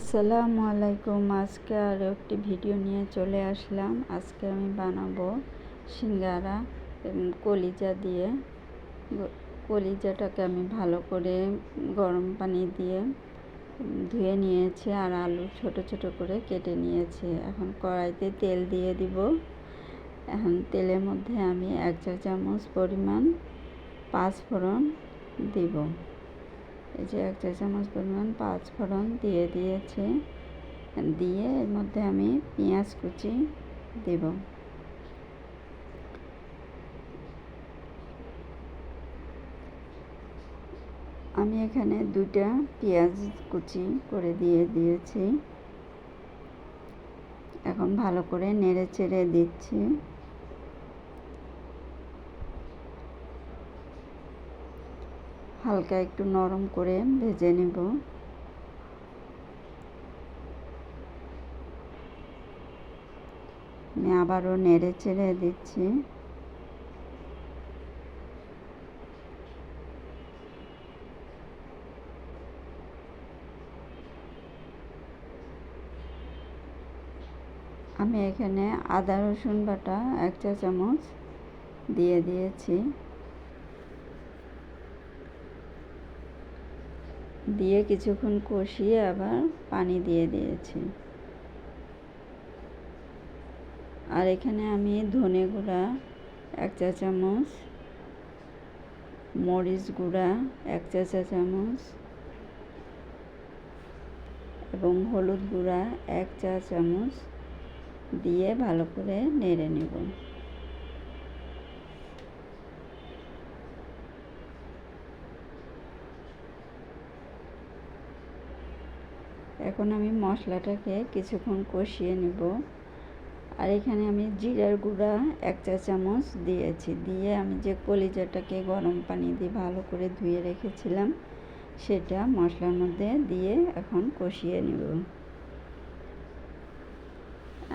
আসসালামু আলাইকুম। আজকে আরও একটি ভিডিও নিয়ে চলে আসলাম। আজকে আমি বানাবো সিঙ্গারা কলিজা দিয়ে। কলিজাটাকে আমি ভালো করে গরম পানি দিয়ে ধুয়ে নিয়েছি আর আলু ছোট ছোট করে কেটে নিয়েছি। এখন কড়াইতে তেল দিয়ে দিব। এখন তেলের মধ্যে আমি এক চা চামচ পরিমাণ পাঁচ ফোড়ন দিব। এই যে এক চা চামচ পরিমাণ পাঁচ ফোড়ন দিয়ে দিয়েছি। দিয়ে এর মধ্যে আমি পেঁয়াজ কুচি দেব। আমি এখানে দুটা পেঁয়াজ কুচি করে দিয়ে দিয়েছি। এখন ভালো করে নেড়ে চেড়ে দিচ্ছি। হালকা একটু নরম করে ভেজে নেব। আমি আবারও নেড়ে চেড়ে দিচ্ছি। আমি এখানে আদা রসুন বাটা এক চা চামচ দিয়ে দিয়েছি। দিয়ে কিছুক্ষণ কষিয়ে আবার পানি দিয়ে দিয়েছি। আর এখানে আমি ধনে গুঁড়া, এক চা চামচ, মরিচ গুঁড়া, এক চা চা চামচ এবং হলুদ গুঁড়া, এক চা চামচ দিয়ে ভালো করে নেড়ে নেব। এখন আমি মশলাটাকে কিছুক্ষণ কষিয়ে নেব। আর এখানে আমি জিরার গুঁড়া এক চা চামচ দিয়েছি। দিয়ে আমি যে কলিজাটাকে গরম পানি দিয়ে ভালো করে ধুয়ে রেখেছিলাম, সেটা মশলার মধ্যে দিয়ে এখন কষিয়ে নেব।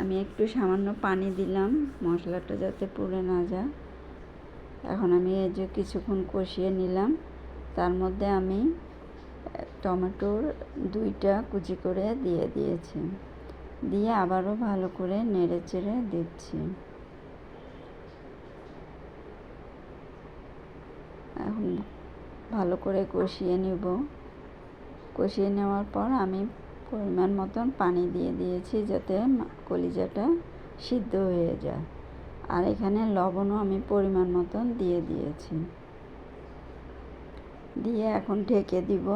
আমি একটু সামান্য পানি দিলাম, মশলাটা যাতে পুড়ে না যায়। এখন আমি এই যে কিছুক্ষণ কষিয়ে নিলাম, তার মধ্যে আমি টমেটোর দুইটা কুচি করে দিয়ে দিয়েছি। দিয়ে আবারও ভালো করে নেড়ে চেড়ে দিচ্ছি। এখন ভালো করে কষিয়ে নেব। কষিয়ে নেওয়ার পর আমি পরিমাণ মতন পানি দিয়ে দিয়েছি যাতে কলিজাটা সিদ্ধ হয়ে যায়। আর এখানে লবণও আমি পরিমাণ মতন দিয়ে দিয়েছি। দিয়ে এখন ঢেকে দিব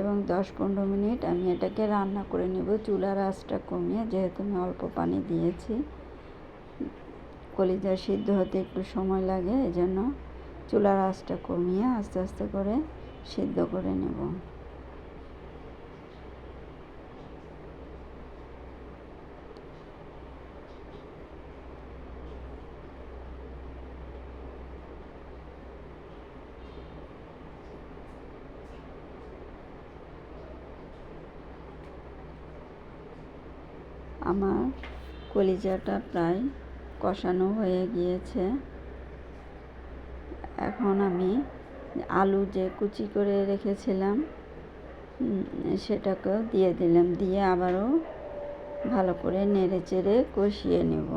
এবং দশ পনেরো মিনিট আমি এটাকে রান্না করে নেব। চুলার আঁচটা কমিয়ে যেহেতু আমি অল্প পানি দিয়েছি, কলিজা সিদ্ধ হতে একটু সময় লাগে, এজন্য চুলার আঁচটা কমিয়ে আস্তে আস্তে করে সিদ্ধ করে নেব। আমার কলিজাটা প্রায় কষানো হয়ে গিয়েছে। এখন আমি আলু যে কুচি করে রেখেছিলাম সেটাকেও দিয়ে দিলাম, দিয়ে আবারও ভালো করে নেড়ে চেড়ে কষিয়ে নেব।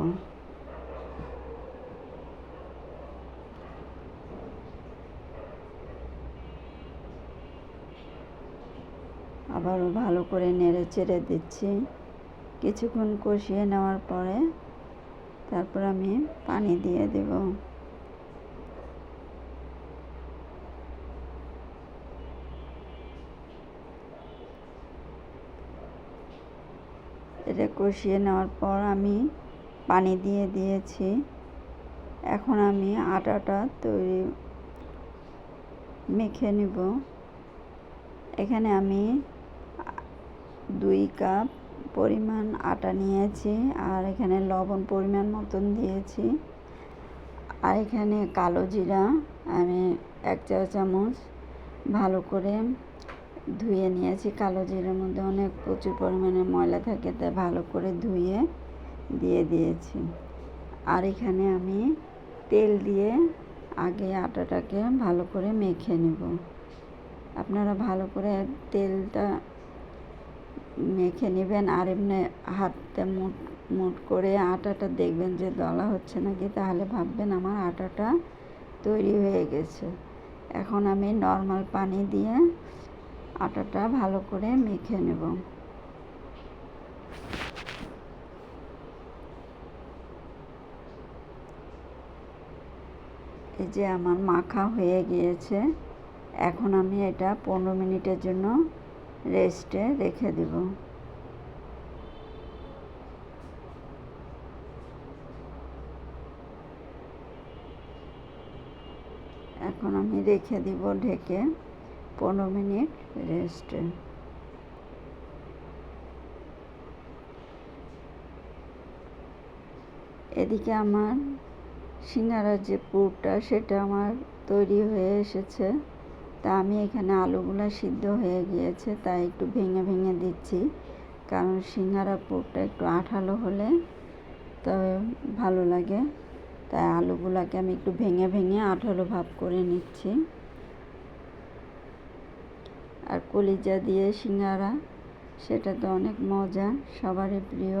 আবারও ভালো করে নেড়ে চেড়ে দিচ্ছি। কিছুক্ষণ কষিয়ে নেওয়ার পরে তারপর আমি পানি দিয়ে দেব। এটা কষিয়ে নেওয়ার পর আমি পানি দিয়ে দিয়েছি। এখন আমি আটাটা তৈরি মেখে নেব। এখানে আমি দুই কাপ পরিমাণ আটা নিয়েছি আর এখানে লবণ পরিমাণ মতন দিয়েছি। আর এখানে কালো জিরা আমি এক চা চামচ ভালো করে ধুয়ে নিয়েছি। কালো জিরার মধ্যে অনেক প্রচুর পরিমাণে ময়লা থাকে, তাই ভালো করে ধুয়ে দিয়ে দিয়েছি। আর এখানে আমি তেল দিয়ে আগে আটাটাকে ভালো করে মেখে নেব। আপনারা ভালো করে তেলটা মেখে নেবেন আর এমনি হাতটা মুট মুট করে আটাটা দেখবেন যে দলা হচ্ছে নাকি, তাহলে ভাববেন আমার আটাটা তৈরি হয়ে গেছে। এখন আমি নর্মাল পানি দিয়ে আটাটা ভালো করে মেখে নেব। এই যে আমার মাখা হয়ে গিয়েছে। এখন আমি এটা পনেরো মিনিটের জন্য রেস্টে রেখে দিব। এখন আমি রেখে দিব ঢেকে পনেরো মিনিট রেস্টে। এদিকে আমার সিঙ্গারার যে পুরটা, সেটা আমার তৈরি হয়ে এসেছে। তা আমি এখানে আলুগুলো সিদ্ধ হয়ে গিয়েছে, তাই একটু ভেঙে ভেঙে দিচ্ছি। কারণ সিঙ্গারা পুরটা একটু আঠালো হলে তবে ভালো লাগে। তাই আলুগুলোকে আমি একটু ভেঙে ভেঙে আঠালো ভাব করে নিচ্ছি। আর কলিজা দিয়ে সিঙ্গারা, সেটা তো অনেক মজা, সবারই প্রিয়।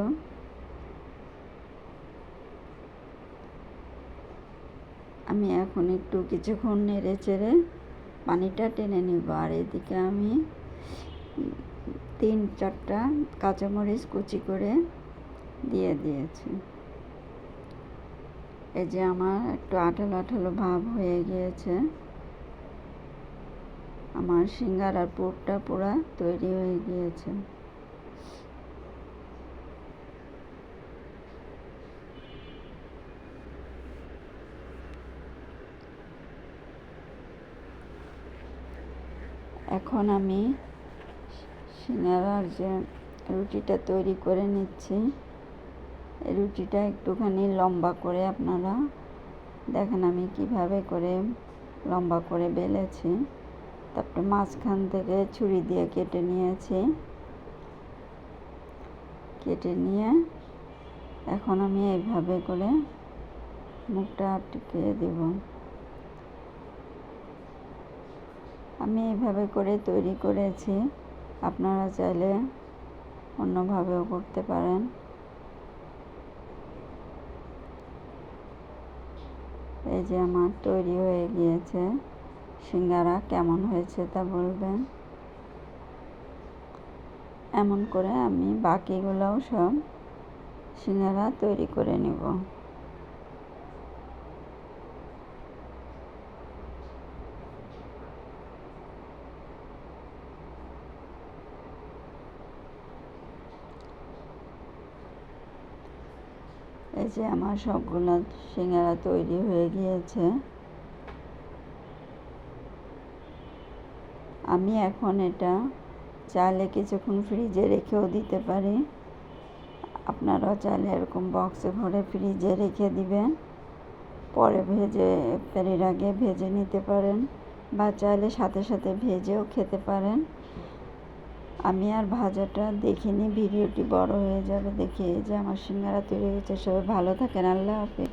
আমি এখন একটু কিছুক্ষণ নেড়ে চেড়ে পানিটা টেনে নিব। আর এদিকে আমি তিন চারটা কাঁচামরিচ কুচি করে দিয়ে দিয়েছি। এই যে আমার একটু আঠালো আঠালো ভাব হয়ে গিয়েছে। আমার সিঙ্গার আর পুরটা পুরা তৈরি হয়ে গিয়েছে। এখন আমি সিঙ্গারার যে রুটিটা তৈরি করে নিচ্ছি রুটিটা একটুখানি লম্বা করে আপনারা দেখেন আমি কীভাবে করে লম্বা করে বেলেছি। তারপরে মাঝখান থেকে ছুরি দিয়ে কেটে নিয়েছি। কেটে নিয়ে এখন আমি এইভাবে করে মুখটা আটকে দেব। আমি এইভাবে করে তৈরি করেছি। আপনারা চাইলে অন্যভাবেও করতে পারেন। এই যে আমার তৈরি হয়ে গিয়েছে। সিঙ্গারা কেমন হয়েছে তা বলবেন? এমন করে আমি বাকিগুলোও সব সিঙ্গারা তৈরি করে নেব। এই যে আমার সবগুলো সিঙ্গারা তৈরি হয়ে গিয়েছে। আমি এখন এটা চাইলে কিছুক্ষণ ফ্রিজে রেখেও দিতে পারি। আপনারাও চাইলে এরকম বক্সে ভরে ফ্রিজে রেখে দিবেন। পরে ভেজে ইফতারির আগে ভেজে নিতে পারেন বা চাইলে সাথে সাথে ভেজেও খেতে পারেন। আমি আর ভাজাটা দেখিনি, ভিডিওটি বড় হয়ে যাবে দেখে যে আমার সিঙ্গারা তৈরি হয়েছে সবাই ভালো থাকেন, আল্লাহ হাফিজ।